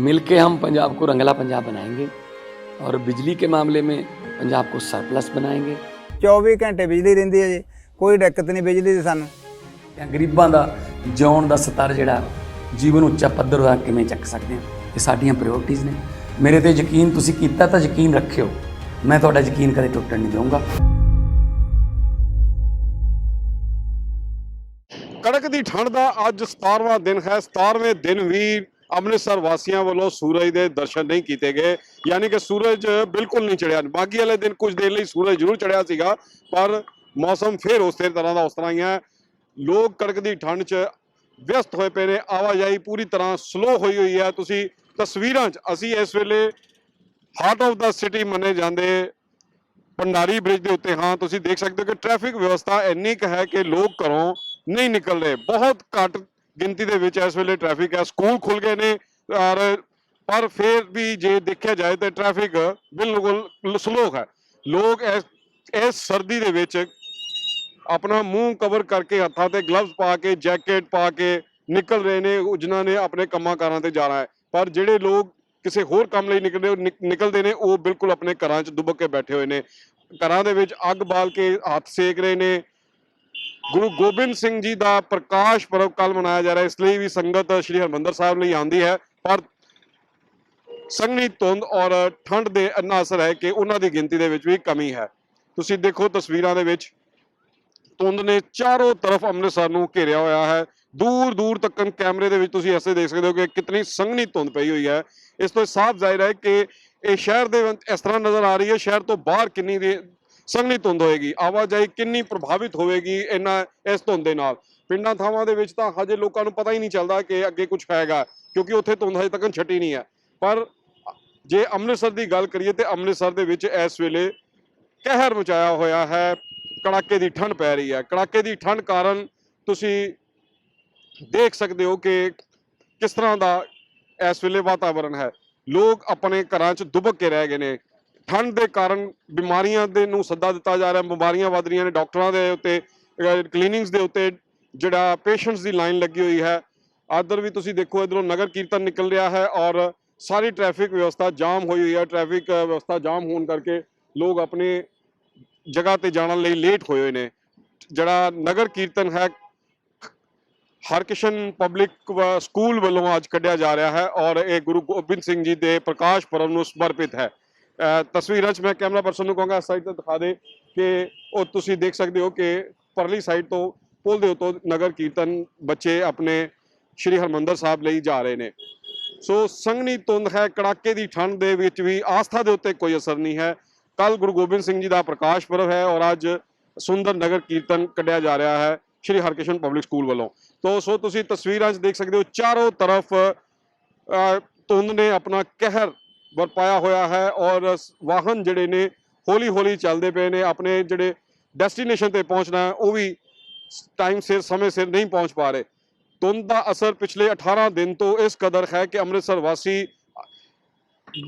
मिलके हम पंजाब को रंगला पंजाब बनाएंगे और बिजली के मामले में पंजाब को सरप्लस बनाएंगे 24 ਘੰਟੇ ਬਿਜਲੀ ਰਹਿੰਦੀ ਹੈ ਜੀ ਕੋਈ ਦਿੱਕਤ ਨਹੀਂ ਬਿਜਲੀ ਦੀ ਸਾਨੂੰ ਜਾਂ ਗਰੀਬਾਂ ਦਾ ਜਿਉਣ ਦਾ ਸਤਰ ਜਿਹੜਾ ਜੀਵਨ ਉੱਚਾ ਪੱਧਰ ਦਾ ਕਿਵੇਂ ਚੱਕ ਸਕਦੇ ਹਾਂ ਇਹ ਸਾਡੀਆਂ ਪ੍ਰਾਇੋਰਟੀਆਂ ਨੇ ਮੇਰੇ ਤੇ ਯਕੀਨ ਤੁਸੀਂ ਕੀਤਾ ਤਾਂ ਯਕੀਨ ਰੱਖਿਓ ਮੈਂ ਤੁਹਾਡਾ ਯਕੀਨ ਕਦੇ ਟੁੱਟਣ ਨਹੀਂ ਦਊਂਗਾ ਕੜਕ ਦੀ ਠੰਡ ਦਾ ਅੱਜ 17ਵਾਂ ਦਿਨ ਹੈ 17ਵੇਂ ਦਿਨ ਵੀ ਅੰਮ੍ਰਿਤਸਰ ਵਾਸੀਆਂ ਵੱਲੋਂ ਸੂਰਜ ਦੇ ਦਰਸ਼ਨ ਨਹੀਂ ਕੀਤੇ ਗਏ, ਯਾਨੀ ਕਿ ਸੂਰਜ ਬਿਲਕੁਲ ਨਹੀਂ ਚੜਿਆ। ਬਾਕੀ ਵਾਲੇ ਦਿਨ ਕੁਝ ਦੇਰ ਲਈ ਸੂਰਜ ਜ਼ਰੂਰ ਚੜਿਆ ਸੀਗਾ, ਪਰ ਮੌਸਮ ਫੇਰ ਉਸੇ ਤਰ੍ਹਾਂ ਦਾ ਉਸ ਤਰ੍ਹਾਂ ਹੀ ਹੈ। ਲੋਕ ਕੜਕ ਦੀ ਠੰਡ 'ਚ ਵਿਅਸਤ ਹੋਏ ਪਏ ਨੇ, ਆਵਾਜਾਈ ਪੂਰੀ ਤਰ੍ਹਾਂ ਸਲੋ ਹੋਈ ਹੋਈ ਹੈ। ਤੁਸੀਂ ਤਸਵੀਰਾਂ 'ਚ, ਅਸੀਂ ਇਸ ਵੇਲੇ ਹਾਰਟ ਆਫ ਦਾ ਸਿਟੀ ਮੰਨੇ ਜਾਂਦੇ ਪੰਡਾਰੀ ਬ੍ਰਿਜ ਦੇ ਉੱਤੇ ਹਾਂ। ਤੁਸੀਂ ਦੇਖ ਸਕਦੇ ਹੋ ਕਿ ਟ੍ਰੈਫਿਕ ਵਿਵਸਥਾ ਇੰਨੀ ਕੁ ਹੈ ਕਿ ਲੋਕ ਘਰੋਂ ਨਹੀਂ ਨਿਕਲ ਰਹੇ ਬਹੁਤ ਘੱਟ ਗਿਣਤੀ ਦੇ ਵਿੱਚ ਇਸ ਵੇਲੇ ਟ੍ਰੈਫਿਕ ਹੈ ਸਕੂਲ ਖੁੱਲ ਗਏ ਨੇ, ਔਰ ਪਰ ਫਿਰ ਵੀ ਜੇ ਦੇਖਿਆ ਜਾਏ ਤਾਂ ਟ੍ਰੈਫਿਕ ਬਿਲਕੁਲ ਸਲੋ ਹੈ। ਲੋਕ ਇਸ ਇਸ ਸਰਦੀ ਦੇ ਵਿੱਚ ਆਪਣਾ ਮੂੰਹ ਕਵਰ ਕਰਕੇ ਹੱਥਾਂ ਤੇ ਗਲਵਸ ਪਾ ਕੇ ਜੈਕਟ ਪਾ ਕੇ ਨਿਕਲ ਰਹੇ ਨੇ ਜਿਨ੍ਹਾਂ ਨੇ ਆਪਣੇ ਕੰਮਾਂ ਕਾਰਾਂ ਤੇ ਜਾਣਾ ਹੈ। ਪਰ ਜਿਹੜੇ ਲੋਕ ਕਿਸੇ ਹੋਰ ਕੰਮ ਲਈ ਨਿਕਲਦੇ ਨਿਕ- ਨਿਕਲਦੇ ਨੇ, ਉਹ ਬਿਲਕੁਲ ਆਪਣੇ ਘਰਾਂ 'ਚ ਦੁਬਕ ਕੇ ਬੈਠੇ ਹੋਏ ਨੇ। ਘਰਾਂ ਦੇ ਵਿੱਚ ਅੱਗ ਬਾਲ ਕੇ ਹੱਥ ਸੇਕ ਰਹੇ ਨੇ ਗੁਰੂ ਗੋਬਿੰਦ ਸਿੰਘ ਜੀ ਦਾ ਪ੍ਰਕਾਸ਼ ਪਰਵ ਕੱਲ ਮਨਾਇਆ ਜਾ ਰਿਹਾ ਇਸ ਲਈ ਵੀ ਸੰਗਤ ਸ੍ਰੀ ਹਰਮੰਦਰ ਸਾਹਿਬ ਲਈ ਆਉਂਦੀ ਹੈ। ਪਰ ਸੰਘਣੀ ਧੁੰਦ ਔਰ ਠੰਡ ਦੇ ਇੰਨਾ ਅਸਰ ਹੈ ਕਿ ਉਹਨਾਂ ਦੀ ਗਿਣਤੀ ਦੇ ਵਿੱਚ ਵੀ ਕਮੀ ਹੈ। ਤੁਸੀਂ ਦੇਖੋ ਤਸਵੀਰਾਂ ਦੇ ਵਿੱਚ, ਧੁੰਦ ਨੇ ਚਾਰੋਂ ਤਰਫ ਅੰਮ੍ਰਿਤਸਰ ਨੂੰ ਘੇਰਿਆ ਹੋਇਆ ਹੈ। ਦੂਰ ਦੂਰ ਤੱਕ ਕੈਮਰੇ ਦੇ ਵਿੱਚ ਤੁਸੀਂ ਐਸੇ ਦੇਖ ਸਕਦੇ ਹੋ ਕਿ ਕਿਤਨੀ ਸੰਘਣੀ ਧੁੰਦ ਪਈ ਹੋਈ ਹੈ। ਇਸ ਤੋਂ ਸਾਫ਼ ਜ਼ਾਹਿਰ ਹੈ ਕਿ ਇਹ ਸ਼ਹਿਰ ਦੇ ਇਸ ਤਰ੍ਹਾਂ ਨਜ਼ਰ ਆ ਰਹੀ ਹੈ। ਸ਼ਹਿਰ ਤੋਂ ਬਾਹਰ ਕਿੰਨੀ ਸੰਘਣੀ ਧੁੰਦ ਹੋਏਗੀ, ਆਵਾਜਾਈ ਕਿੰਨੀ ਪ੍ਰਭਾਵਿਤ ਹੋਵੇਗੀ ਇਹਨਾਂ, ਇਸ ਧੁੰਦ ਦੇ ਨਾਲ? ਪਿੰਡਾਂ ਥਾਵਾਂ ਦੇ ਵਿੱਚ ਤਾਂ ਹਜੇ ਲੋਕਾਂ ਨੂੰ ਪਤਾ ਹੀ ਨਹੀਂ ਚੱਲਦਾ ਕਿ ਅੱਗੇ ਕੁਝ ਹੈਗਾ, ਕਿਉਂਕਿ ਉੱਥੇ ਧੁੰਦ ਹਜੇ ਤੱਕ ਛੱਟੀ ਨਹੀਂ ਹੈ। ਪਰ ਜੇ ਅੰਮ੍ਰਿਤਸਰ ਦੀ ਗੱਲ ਕਰੀਏ ਤੇ ਅੰਮ੍ਰਿਤਸਰ ਦੇ ਵਿੱਚ ਇਸ ਵੇਲੇ ਕਹਿਰ ਮਚਾਇਆ ਹੋਇਆ ਹੈ, ਕੜਾਕੇ ਦੀ ਠੰਡ ਪੈ ਰਹੀ ਹੈ। ਕੜਾਕੇ ਦੀ ਠੰਡ ਕਾਰਨ ਤੁਸੀਂ ਦੇਖ ਸਕਦੇ ਹੋ ਕਿ ਕਿਸ ਤਰ੍ਹਾਂ ਦਾ ਇਸ ਵੇਲੇ ਵਾਤਾਵਰਣ ਹੈ। ਲੋਕ ਆਪਣੇ ਘਰਾਂ 'ਚ ਦੁਬਕ ਕੇ ਰਹਿ ਗਏ ਨੇ। ਠੰਡ ਦੇ ਕਾਰਨ ਬਿਮਾਰੀਆਂ ਦੇ ਨੂੰ ਸੱਦਾ ਦਿੱਤਾ ਜਾ ਰਿਹਾ, ਬਿਮਾਰੀਆਂ ਵੱਧ ਰਹੀਆਂ ਨੇ, ਡਾਕਟਰਾਂ ਦੇ ਉੱਤੇ ਕਲੀਨਿੰਗਸ ਦੇ ਉੱਤੇ ਜਿਹੜਾ ਪੇਸ਼ੈਂਟਸ ਦੀ ਲਾਈਨ ਲੱਗੀ ਹੋਈ ਹੈ। ਆਦਰ ਵੀ ਤੁਸੀਂ ਦੇਖੋ, ਇਧਰੋਂ ਨਗਰ ਕੀਰਤਨ ਨਿਕਲ ਰਿਹਾ ਹੈ ਔਰ ਸਾਰੀ ਟ੍ਰੈਫਿਕ ਵਿਵਸਥਾ ਜਾਮ ਹੋਈ ਹੋਈ ਹੈ। ਟ੍ਰੈਫਿਕ ਵਿਵਸਥਾ ਜਾਮ ਹੋਣ ਕਰਕੇ ਲੋਕ ਆਪਣੇ ਜਗ੍ਹਾ ਤੇ ਜਾਣ ਲਈ ਲੇਟ ਹੋਏ ਹੋਏ ਨੇ। ਜਿਹੜਾ ਨਗਰ ਕੀਰਤਨ ਹੈ, ਹਰਕਿਸ਼ਨ ਪਬਲਿਕ ਸਕੂਲ ਵੱਲੋਂ ਅੱਜ ਕੱਢਿਆ ਜਾ ਰਿਹਾ ਹੈ ਔਰ ਇਹ ਗੁਰੂ ਗੋਬਿੰਦ ਸਿੰਘ ਜੀ ਦੇ ਪ੍ਰਕਾਸ਼ ਪਰਵ ਨੂੰ ਸਮਰਪਿਤ ਹੈ। ਤਸਵੀਰਾਂ 'ਚ ਮੈਂ ਕੈਮਰਾ ਪਰਸਨ ਨੂੰ ਕਹਾਂਗਾ ਸਾਈਡ ਤੇ ਦਿਖਾ ਦੇ ਕਿ ਉਹ ਤੁਸੀਂ ਦੇਖ ਸਕਦੇ ਹੋ ਕਿ ਪਰਲੀ ਸਾਈਡ ਤੋਂ ਪੁਲ ਦੇ ਉੱਤੋਂ ਨਗਰ ਕੀਰਤਨ ਬੱਚੇ ਆਪਣੇ ਸ਼੍ਰੀ ਹਰਮੰਦਰ ਸਾਹਿਬ ਲਈ ਜਾ ਰਹੇ ਨੇ। ਸੋ ਸੰਘਣੀ ਧੁੰਦ ਹੈ ਕੜਾਕੇ ਦੀ ਠੰਡ ਦੇ ਵਿੱਚ ਵੀ ਆਸਥਾ ਦੇ ਉੱਤੇ ਕੋਈ ਅਸਰ ਨਹੀਂ ਹੈ। ਕੱਲ ਗੁਰੂ ਗੋਬਿੰਦ ਸਿੰਘ ਜੀ ਦਾ ਪ੍ਰਕਾਸ਼ ਪਰਵ ਹੈ ਔਰ ਅੱਜ ਸੁੰਦਰ ਨਗਰ ਕੀਰਤਨ ਕੱਢਿਆ ਜਾ ਰਿਹਾ ਹੈ ਸ਼੍ਰੀ ਹਰਕ੍ਰਿਸ਼ਨ ਪਬਲਿਕ ਸਕੂਲ ਵੱਲੋਂ। ਤੋ ਸੋ ਤੁਸੀਂ ਤਸਵੀਰਾਂ 'ਚ ਦੇਖ ਸਕਦੇ ਹੋ ਚਾਰੋਂ ਤਰਫ ਅਹ, ਧੁੰਦ ਨੇ ਆਪਣਾ ਕਹਿਰ ਵਰਪਾਇਆ ਹੋਇਆ ਹੈ ਔਰ ਵਾਹਨ ਜਿਹੜੇ ਨੇ ਹੌਲੀ ਹੌਲੀ ਚੱਲਦੇ ਪਏ ਨੇ, ਆਪਣੇ ਜਿਹੜੇ ਡੈਸਟੀਨੇਸ਼ਨ ਤੇ ਪਹੁੰਚਣਾ ਉਹ ਵੀ ਟਾਈਮ ਸਿਰ, ਸਮੇਂ ਸਿਰ ਨਹੀਂ ਪਹੁੰਚ ਪਾ ਰਹੇ। ਧੁੰਦ ਦਾ ਅਸਰ ਪਿਛਲੇ 18 ਦਿਨ ਤੋਂ ਇਸ ਕਦਰ ਹੈ ਕਿ ਅੰਮ੍ਰਿਤਸਰ ਵਾਸੀ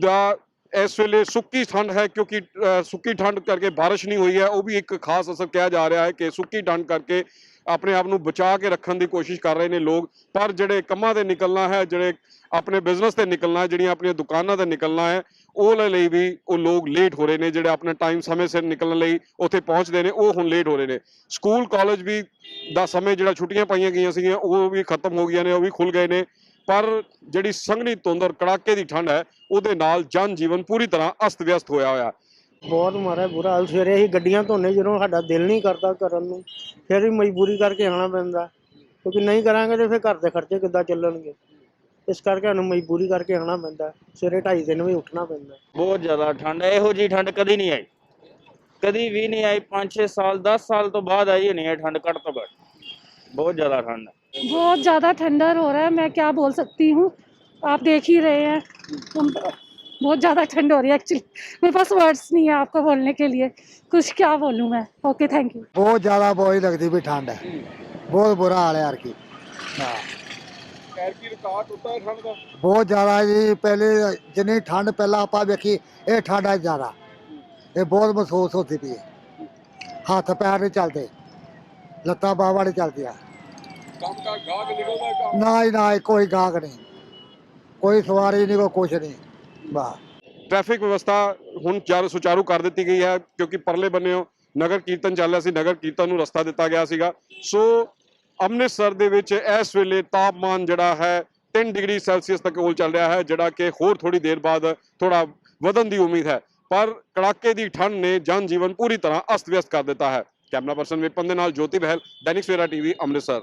ਦਾ ਇਸ ਵੇਲੇ ਸੁੱਕੀ ਠੰਡ ਹੈ ਕਿਉਂਕਿ ਸੁੱਕੀ ਠੰਡ ਕਰਕੇ ਬਾਰਿਸ਼ ਨਹੀਂ ਹੋਈ ਹੈ। ਉਹ ਵੀ ਇੱਕ ਖਾਸ ਅਸਰ ਕਿਹਾ ਜਾ ਰਿਹਾ ਹੈ ਕਿ ਸੁੱਕੀ ਠੰਡ ਕਰਕੇ ਆਪਣੇ ਆਪ ਨੂੰ ਬਚਾ ਕੇ ਰੱਖਣ ਦੀ ਕੋਸ਼ਿਸ਼ ਕਰ ਰਹੇ ਨੇ ਲੋਕ। ਪਰ ਜਿਹੜੇ ਕੰਮਾਂ ਤੇ ਨਿਕਲਣਾ ਹੈ, ਜਿਹੜੇ ਆਪਣੇ ਬਿਜ਼ਨਸ ਤੇ ਨਿਕਲਣਾ ਹੈ, ਜਿਹੜੀਆਂ ਆਪਣੀਆਂ ਦੁਕਾਨਾਂ ਤੇ ਨਿਕਲਣਾ ਹੈ ਉਹਦੇ ਲਈ ਵੀ ਉਹ ਲੋਕ ਲੇਟ ਹੋ ਰਹੇ ਨੇ, ਜਿਹੜੇ ਆਪਣਾ ਟਾਈਮ ਸਮੇਂ ਸਿਰ ਨਿਕਲਣ ਲਈ ਉੱਥੇ ਪਹੁੰਚਦੇ ਨੇ, ਉਹ ਹੁਣ ਲੇਟ ਹੋ ਰਹੇ ਨੇ। ਸਕੂਲ ਕਾਲਜ ਵੀ ਦਾ ਸਮੇਂ ਜਿਹੜਾ ਛੁੱਟੀਆਂ ਪਾਈਆਂ ਗਈਆਂ ਸੀਗੀਆਂ, ਉਹ ਵੀ ਖਤਮ ਹੋ ਗਈਆਂ ਨੇ, ਉਹ ਵੀ ਖੁੱਲ ਗਏ ਨੇ। ਪਰ ਜਿਹੜੀ ਸੰਘਣੀ ਧੁੰਦ ਔਰ ਕੜਾਕੇ ਦੀ ਠੰਡ ਹੈ, ਉਹਦੇ ਨਾਲ ਜਨ ਜੀਵਨ ਪੂਰੀ ਤਰ੍ਹਾਂ ਅਸਤ ਵਿਅਸਤ ਹੋਇਆ ਹੋਇਆ। ਬਹੁਤ ਮਾਰਾ ਬੁਰਾ ਹਾਲ ਸਵੇਰੇ ਅਸੀਂ ਗੱਡੀਆਂ ਧੋਨੇ ਜਦੋਂ ਸਾਡਾ ਦਿਲ ਨਹੀਂ ਕਰਦਾ ਕਰਨ ਨੂੰ ਫਿਰ ਵੀ ਮਜਬੂਰੀ ਕਰਕੇ ਆਉਣਾ ਪੈਂਦਾ ਕਿਉਂਕਿ ਨਹੀਂ ਕਰਾਂਗੇ ਤੇ ਫਿਰ ਘਰ ਦੇ ਖਰਚੇ ਕਿੱਦਾਂ ਚੱਲਣਗੇ ਇਸ ਕਰਕੇ ਸਾਨੂੰ ਮਜਬੂਰੀ ਕਰਕੇ ਆਉਣਾ ਪੈਂਦਾ ਸਵੇਰੇ 2:30 ਦਿਨ ਵੀ ਉੱਠਣਾ ਪੈਂਦਾ ਬਹੁਤ ਜ਼ਿਆਦਾ ਠੰਡ ਹੈ ਇਹੋ ਜੀ ਠੰਡ ਕਦੀ ਨਹੀਂ ਆਈ ਕਦੀ ਵੀ ਨਹੀਂ ਆਈ 5-6 ਸਾਲ 10 ਸਾਲ ਤੋਂ ਬਾਅਦ ਆਈ ਹੋਣੀ ਹੈ ਠੰਡ ਘੱਟ ਤੋਂ ਘੱਟ ਬਹੁਤ ਜ਼ਿਆਦਾ ਠੰਡ ਹੈ बहुत ज़्यादा ठंडर हो रहा है मैं क्या बोल सकती हूँ आप देख ही रहे हैं हम- बहुत ज़्यादा ठंड हो रही है एक्चुअली मेरे पास वर्ड्स नहीं है आपको बोलने के लिए। कुछ क्या बोलूँ मैं? ओके थैंक यू बहुत ज़्यादा बोरी लगती भी ठंड है। बहुत बुरा हाल है यार की। हाँ। बहुत ज़्यादा जी पहले जिन्नी ठंड पहला आप देखी ये ठंड है ज़्यादा। ये बहुत महसूस होती थी हाथ पैर नहीं चलते। लत्ता बाहवा नहीं चलती ना ही ना ही कोई गाहक नहीं। कोई सवारी नहीं कोई कुछ नहीं। ਵਾਹ। ਨਾ ਟ੍ਰੈਫਿਕ ਵਿਵਸਥਾ ਹੁਣ ਚਾਰ ਸੁਚਾਰੂ ਕਰ ਦਿੱਤੀ ਗਈ ਹੈ, ਕਿਉਂਕਿ ਪਰਲੇ ਬੰਨਿਓ ਨਗਰ ਕੀਰਤਨ ਚੱਲ ਰਿਹਾ ਸੀ, ਨਗਰ ਕੀਰਤਨ ਨੂੰ ਰਸਤਾ ਦਿੱਤਾ ਗਿਆ ਸੀਗਾ। ਸੋ ਅੰਮ੍ਰਿਤਸਰ ਦੇ ਵਿੱਚ ਇਸ ਵੇਲੇ ਤਾਪਮਾਨ ਜਿਹੜਾ ਹੈ 3 ਡਿਗਰੀ ਸੈਲਸੀਅਸ ਤੱਕ ਕੋਲ ਚੱਲ ਰਿਹਾ ਹੈ, ਜਿਹੜਾ ਕਿ ਹੋਰ ਥੋੜੀ ਦੇਰ ਬਾਅਦ ਥੋੜਾ ਵਧਣ ਦੀ ਉਮੀਦ ਹੈ। ਪਰ ਕੜਾਕੇ ਦੀ ਠੰਡ ਨੇ ਜਨ ਜੀਵਨ ਪੂਰੀ ਤਰ੍ਹਾਂ ਅਸਤ-ਵਿਅਸਤ ਕਰ ਦਿੱਤਾ ਹੈ। ਕੈਮਰਾ ਪਰਸਨ ਵਿਪਨ ਦੇ ਨਾਲ ਜੋਤੀ ਬਹਿਲ, ਦੈਨਿਕ ਸਵੇਰਾ ਟੀਵੀ, ਅੰਮ੍ਰਿਤਸਰ।